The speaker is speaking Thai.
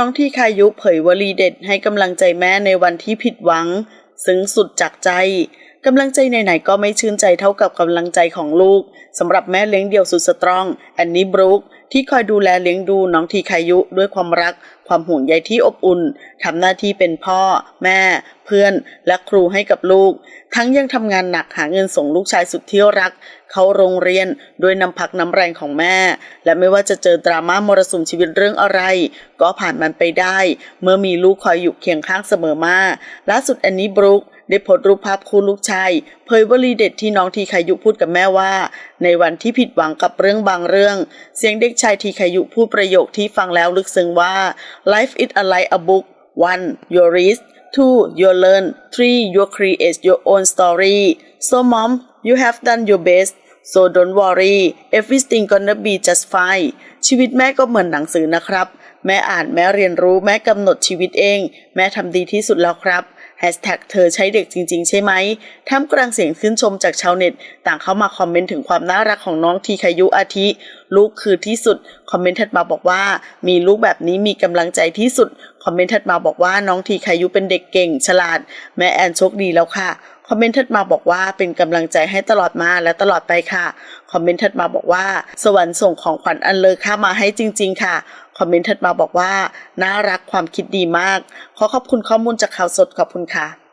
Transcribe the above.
น้องที่คายุเผยวลีเด็ดให้กำลังใจแม่ในวันที่ผิดหวัง ซึ้งสุดจากใจ กำลังใจไหนๆก็ไม่ชื่นใจเท่ากับกำลังใจของลูกสำหรับแม่เลี้ยงเดี่ยวสุดสตรองแอนนี่บรูคที่คอยดูแลเลี้ยงดูน้องทีคายุด้วยความรัก ความห่วงใยที่อบอุ่นทำหน้าที่เป็นพ่อ แม่ เพื่อน และครูให้กับลูก ทั้งยังทำงานหนักหาเงินส่งลูกชายสุดที่รัก เข้าโรงเรียนด้วยน้ำพักน้ำแรงของแม่ และไม่ว่าจะเจอดราม่ามรสุมชีวิตเรื่องอะไร ก็ผ่านมันไปได้ เมื่อมีลูกคอยอยู่เคียงข้างเสมอมาล่าสุดแอนนี่บรูค ได้โพสต์รูปภาพคู่ลูกชายเผยวลีเด็ดที่น้องทีคายุพูดกับแม่ว่า ในวันที่ผิดหวังกับเรื่องบางเรื่อง เสียงเด็กชายทีคายุพูดประโยคที่ฟังแล้วลึกซึ้งว่า life is a like a book one you read two you learn three you create your own story so mom you have done your best so don't worry everything gonna be just fine ชีวิตแม่ก็เหมือนหนังสือนะครับ แม่อ่านแม่เรียนรู้แม่กำหนดชีวิตเอง แม่ทำดีที่สุดแล้วครับ แฮชแท็กเธอใช้เด็กจริง ๆ ใช่ไหมท่ามกลางเสียงชื่นชมจากชาวเน็ต ต่างเข้ามาคอมเมนต์ถึงความน่ารักของน้องทีคายุอาทิ ลูกคือที่สุด คอมเมนต์ถัดมาบอกว่า มีลูกแบบนี้มีกำลังใจที่สุดคอมเมนต์ถัดมาบอกว่าน้องทีคายุเป็นเด็กเก่ง ฉลาด แม่แอนโชคดีแล้วค่ะคอมเมนต์ถัดมาบอกว่าเป็นกำลังใจให้ตลอดมาและตลอดไปค่ะ คอมเมนต์ถัดมาบอกว่า สวรรค์ส่งของขวัญอันเลอค่ามาให้จริง ๆ ค่ะ คอมเมนต์ถัดมาบอกว่า น่ารักความคิดดีมาก ขอขอบคุณข้อมูลจากข่าวสดขอบคุณค่ะ